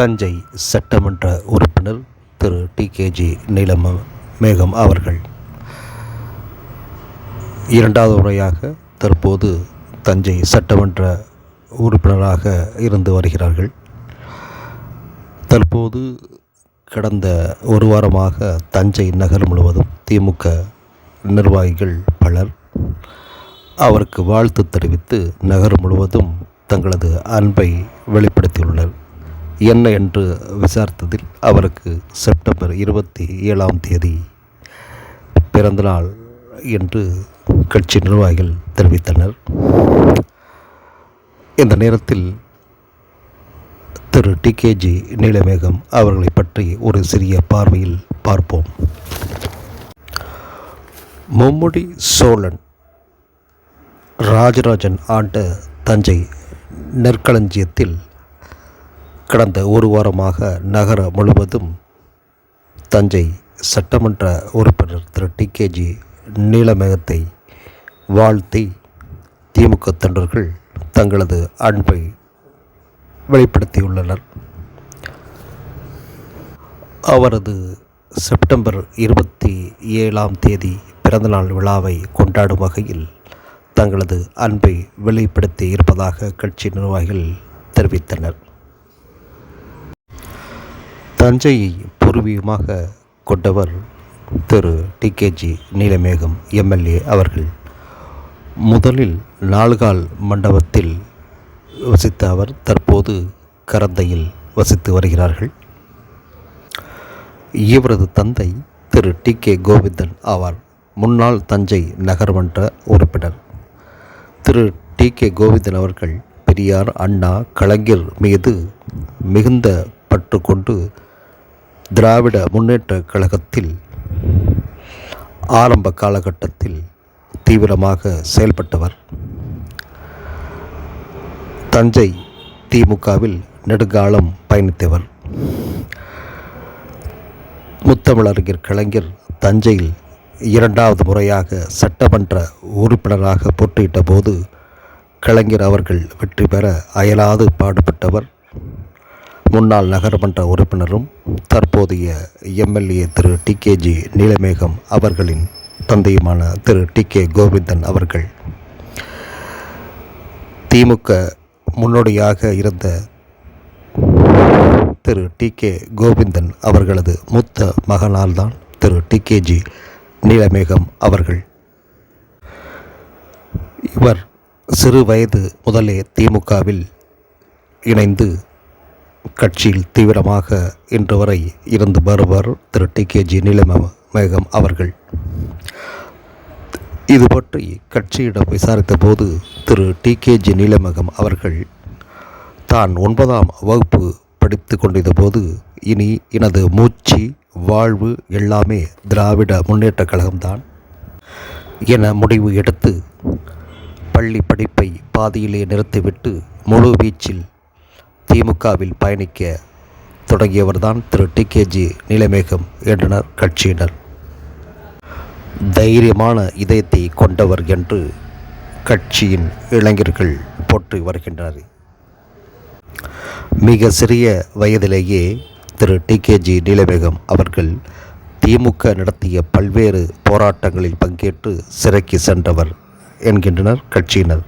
தஞ்சை சட்டமன்ற உறுப்பினர் திரு. டிகேஜி நீலம மேகம் அவர்கள். இரண்டாவது முறையாக தற்போது தஞ்சை சட்டமன்ற உறுப்பினராக இருந்து வருகிறார்கள். தற்போது கடந்த ஒரு வாரமாக தஞ்சை நகர் முழுவதும் திமுக நிர்வாகிகள் பலர் அவருக்கு வாழ்த்து தெரிவித்து நகர் முழுவதும் தங்களது அன்பை வெளிப்படுத்தியுள்ளனர். என்ன என்று விசாரித்ததில் அவருக்கு செப்டம்பர் இருபத்தி ஏழாம் தேதி பிறந்தநாள் என்று கட்சி நிர்வாகிகள் தெரிவித்தனர். இந்த நேரத்தில் திரு டிகேஜி நீலமேகம் அவர்களை பற்றி ஒரு சிறிய பார்வையில் பார்ப்போம். மும்முடி சோழன் ராஜராஜன் ஆண்ட தஞ்சை நெற்களஞ்சியத்தில் கடந்த ஒரு வாரமாக நகரம் முழுவதும் தஞ்சை சட்டமன்ற உறுப்பினர் திரு. டிகேஜி நீலமேகத்தை வாழ்த்தி திமுக தொண்டர்கள் தங்களது அன்பை வெளிப்படுத்தியுள்ளனர். அவரது செப்டம்பர் இருபத்தி ஏழாம் தேதி பிறந்தநாள் விழாவை கொண்டாடும் வகையில் தங்களது அன்பை வெளிப்படுத்தி இருப்பதாக கட்சி நிர்வாகிகள் தெரிவித்தனர். தஞ்சையை பூர்வீகமாக கொண்டவர் திரு. டிகேஜி நீலமேகம் எம்எல்ஏ அவர்கள். முதலில் நாலுகால் மண்டபத்தில் வசித்த அவர் தற்போது கரந்தையில் வசித்து வருகிறார்கள். இவரது தந்தை திரு. டி. கே. கோவிந்தன் ஆவார். முன்னாள் தஞ்சை நகர்மன்ற உறுப்பினர். திரு. டி. கே. கோவிந்தன் அவர்கள் பெரியார் அண்ணா கலைஞர் மீது மிகுந்த பற்று கொண்டு திராவிட முன்னேற்ற கழகத்தில் ஆரம்ப காலகட்டத்தில் தீவிரமாக செயல்பட்டவர். தஞ்சை திமுகவில் நெடுங்காலம் பயணித்தவர். முத்தமிழறிஞர் கலைஞர் தஞ்சையில் இரண்டாவது முறையாக சட்டமன்ற உறுப்பினராக போட்டியிட்ட போது கலைஞர் அவர்கள் வெற்றி பெற அயலாது பாடுபட்டவர். முன்னாள் நகரமன்ற உறுப்பினரும் தற்போதைய MLA Thiru T KG Neelamegam அவர்களின் தந்தையுமான திரு டி கே கோவிந்தன் அவர்கள். திமுக முன்னோடியாக இருந்த திரு டி கே கோவிந்தன் அவர்களது மூத்த மகனால்தான் திரு டி கேஜி நீலமேகம் அவர்கள். இவர் சிறு வயது முதலே திமுகவில் இணைந்து கட்சியில் தீவிரமாக இன்று வரை இருந்து வருவர் திரு டி கேஜி நீலமேகம் அவர்கள். இது பற்றி கட்சியிடம் விசாரித்த போது திரு டி கேஜி நீலமேகம் அவர்கள் தான் ஒன்பதாம் வகுப்பு படித்து கொண்டிருந்தபோது இனி எனது மூச்சு வாழ்வு எல்லாமே திராவிட முன்னேற்ற கழகம்தான் என முடிவு எடுத்து பள்ளி படிப்பை பாதியிலே நிறுத்திவிட்டு முழு வீச்சில் திமுகவில் பயணிக்க தொடங்கியவர்தான் திரு. டி. கேஜி நிலைமேகம் என்றனர் கட்சியினர். தைரியமான இதயத்தை கொண்டவர் என்று கட்சியின் இளைஞர்கள் போற்றி வருகின்றனர். மிக சிறிய வயதிலேயே திரு. டி. கேஜி நீலமேகம் அவர்கள் திமுக நடத்திய பல்வேறு போராட்டங்களில் பங்கேற்று சிறைக்கு சென்றவர் என்கின்றனர் கட்சியினர்.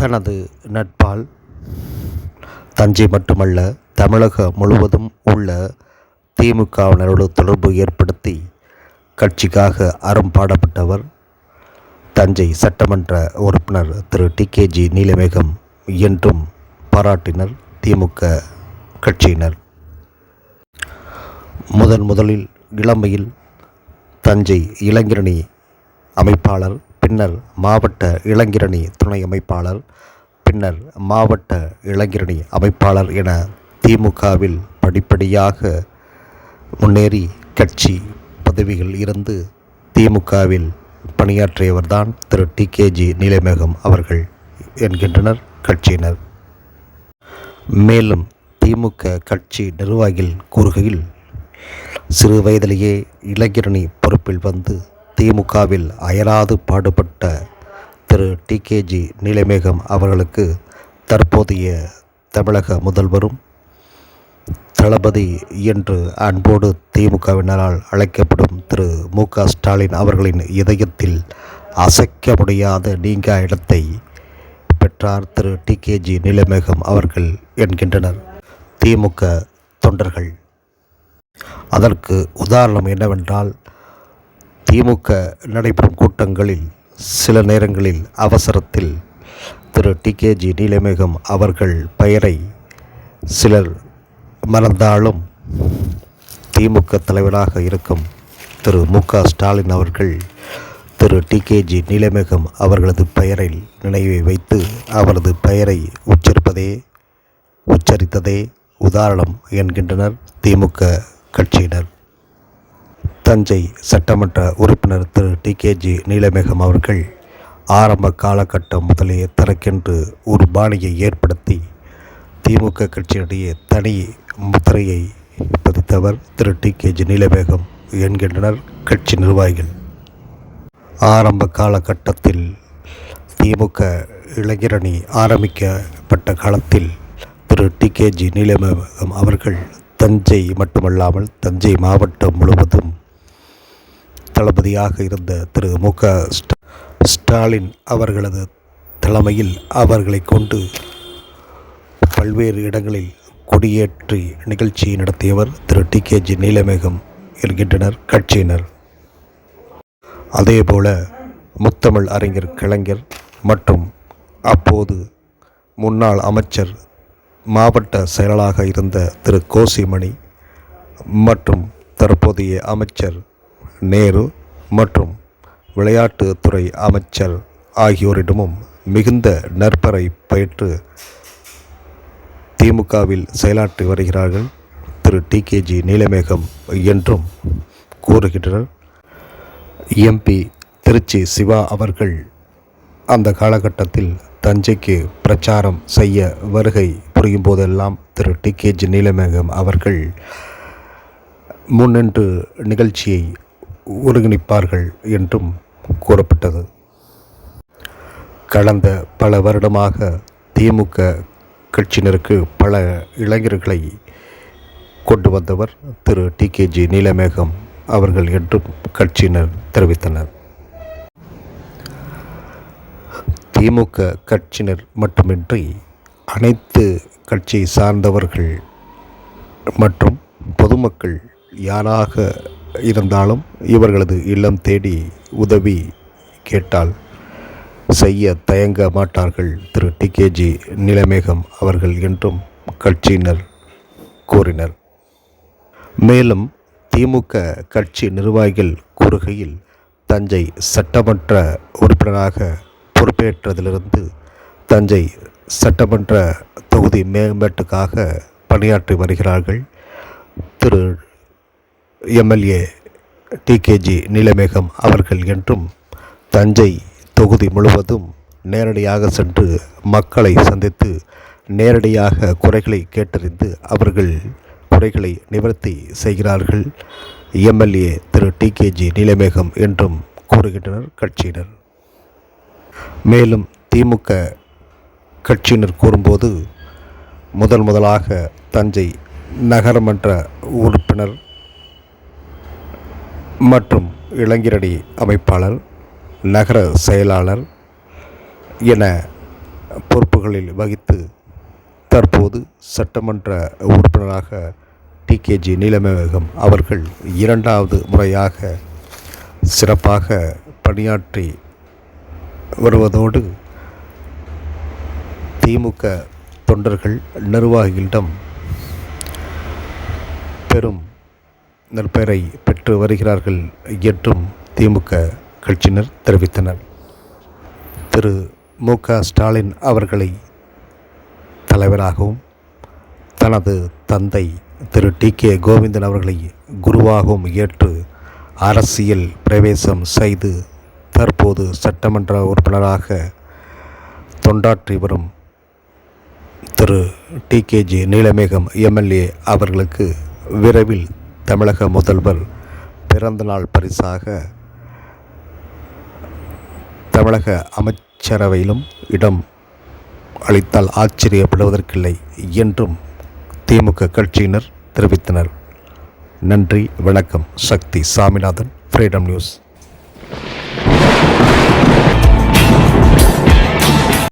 தனது நட்பால் தஞ்சை மட்டுமல்ல தமிழகம் முழுவதும் உள்ள திமுகவினரோடு தொடர்பு ஏற்படுத்தி கட்சிக்காக அறம்பாடப்பட்டவர் தஞ்சை சட்டமன்ற உறுப்பினர் திரு. டி. கேஜி நீலமேகம் என்றும் பாராட்டினர் திமுக கட்சியினர். முதன் முதலில் இளமையில் தஞ்சை இளைஞரணி அமைப்பாளர் பின்னர் மாவட்ட இளைஞரணி துணை அமைப்பாளர் பின்னர் மாவட்ட இளைஞரணி அமைப்பாளர் என திமுகவில் படிப்படியாக முன்னேறி கட்சி பதவிகள் இருந்து திமுகவில் பணியாற்றியவர்தான் திரு. டி. கேஜி நீலமேகம் அவர்கள் என்கின்றனர் கட்சியினர். மேலும் திமுக கட்சி நிர்வாகிகள் கூறுகையில் சிறு வயதிலேயே இளைஞரணி பொறுப்பில் வந்து திமுகவில் அயராது பாடுபட்ட திரு. டி. கேஜி நீலமேகம் அவர்களுக்கு தற்போதைய தமிழக முதல்வரும் தளபதி என்று அன்போடு திமுகவினரால் அழைக்கப்படும் திரு. மு. க. ஸ்டாலின் அவர்களின் இதயத்தில் அசைக்க முடியாத நீங்கா இடத்தை பெற்றார் திரு. டிகேஜி நீலமேகம் அவர்கள் என்கின்றனர். திமுக தொண்டர்கள். அதற்கு உதாரணம் என்னவென்றால் திமுக நடைபெறும் கூட்டங்களில் சில நேரங்களில் அவசரத்தில் திரு. டிகேஜி நீலமேகம் அவர்கள் பெயரை சிலர் மறந்தாலும் திமுக தலைவராக இருக்கும் திரு. மு. க. ஸ்டாலின் அவர்கள் திரு. டிகேஜி நீலமேகம் அவர்களது பெயரில் நினைவை வைத்து அவரது பெயரை உச்சரிப்பதே உச்சரித்ததே உதாரணம் என்கின்றனர் திமுக கட்சியினர். தஞ்சை சட்டமன்ற உறுப்பினர் திரு. டிகேஜி நீலமேகம் அவர்கள் ஆரம்ப காலகட்டம் முதலே தனக்கென்று ஒரு பாணியை ஏற்படுத்தி திமுக கட்சியிடையே தனி முத்திரையை பதித்தவர் திரு. டிகேஜி நீலமேகம் என்கின்றனர் கட்சி நிர்வாகிகள். ஆரம்ப காலகட்டத்தில் திமுக இளைஞரணி ஆரம்பிக்கப்பட்ட காலத்தில் திரு. டிகேஜி நீலமேகம் அவர்கள் தஞ்சை மட்டுமல்லாமல் தஞ்சை மாவட்டம் முழுவதும் தளபதியாக இருந்த திரு மு க ஸ்டாலின் அவர்களது தலைமையில் அவர்களை கொண்டு பல்வேறு இடங்களில் கொடியேற்றி நிகழ்ச்சி நடத்தியவர் திரு டிகேஜி நீலமேகம் என்கின்றனர் கட்சியினர். அதேபோல முத்தமிழ் அறிஞர் கலைஞர் மற்றும் அப்போது முன்னாள் அமைச்சர் மாவட்ட செயலாளராக இருந்த திரு கோசிமணி மற்றும் தற்போதைய அமைச்சர் நேரு மற்றும் விளையாட்டுத்துறை அமைச்சர் ஆகியோரிடமும் மிகுந்த நற்பரை பயிற்று திமுகவில் செயலாற்றி வருகிறார்கள். திரு. டிகேஜி நீலமேகம் என்றும் கூறுகின்றனர். எம்பி திருச்சி சிவா அவர்கள் அந்த காலகட்டத்தில் தஞ்சைக்கு பிரச்சாரம் செய்ய வருகை புரியும் போதெல்லாம் திரு. டிகேஜி நீலமேகம் அவர்கள் முன்னின்று நிகழ்ச்சியை ஒருங்கிணைப்பார்கள் என்றும் கூறப்பட்டது. கடந்த பல வருடமாக திமுக கட்சியினருக்கு பல இளைஞர்களை கொண்டு வந்தவர் திரு. டிகேஜி நீலமேகம் அவர்கள் என்றும் கட்சியினர் தெரிவித்தனர். திமுக கட்சியினர் மட்டுமின்றி அனைத்து கட்சியை சார்ந்தவர்கள் மற்றும் பொதுமக்கள் யாராக இருந்தாலும் இவர்களது இல்லம் தேடி உதவி கேட்டால் செய்ய தயங்க மாட்டார்கள் திரு டிகேஜி நிலமேகம் அவர்கள் என்றும் கட்சியினர் கூறினர். மேலும் திமுக கட்சி நிர்வாகிகள் கூறுகையில் தஞ்சை சட்டமன்ற உறுப்பினராக பொறுப்பேற்றதிலிருந்து தஞ்சை சட்டமன்ற தொகுதி மேம்பாட்டுக்காக பணியாற்றி வருகிறார்கள் திரு எம்எல்ஏ டிகேஜி நீலமேகம் அவர்கள் என்றும் தஞ்சை தொகுதி முழுவதும் நேரடியாக சென்று மக்களை சந்தித்து நேரடியாக குறைகளை கேட்டறிந்து அவர்கள் குறைகளை நிவர்த்தி செய்கிறார்கள் எம்எல்ஏ திரு டிகேஜி நீலமேகம் என்றும் கூறுகின்றனர் கட்சியினர். மேலும் திமுக கட்சியினர் கூறும்போது முதல் முதலாக தஞ்சை நகரமன்ற உறுப்பினர் மற்றும் இளைஞரணி அமைப்பாளர் நகர செயலாளர் என பொறுப்புகளில் வகித்து தற்போது சட்டமன்ற உறுப்பினராக டிகேஜி நீலமேகம் அவர்கள் இரண்டாவது முறையாக சிறப்பாக பணியாற்றி வருவதோடு திமுக தொண்டர்கள் நிர்வாகிகளிடம் பெரும் நற்பெயரை பெற்று வருகிறார்கள் என்றும் திமுக கட்சியினர் தெரிவித்தனர். திரு. மு. க. ஸ்டாலின் அவர்களை தலைவராகவும் தனது தந்தை திரு. டி. கே. கோவிந்தன் அவர்களை குருவாகவும் ஏற்று அரசியல் பிரவேசம் செய்து தற்போது சட்டமன்ற உறுப்பினராக தொண்டாற்றி வரும் திரு. டிகேஜி நீலமேகம் எம்எல்ஏ அவர்களுக்கு விரைவில் தமிழக முதல்வர் பிறந்தநாள் பரிசாக தமிழக அமைச்சரவையிலும் இடம் அளித்தால் ஆச்சரியப்படுவதற்கில்லை என்றும் திமுக கட்சியினர் தெரிவித்தனர். நன்றி வணக்கம். சக்தி சாமிநாதன் ஃப்ரீடம் நியூஸ்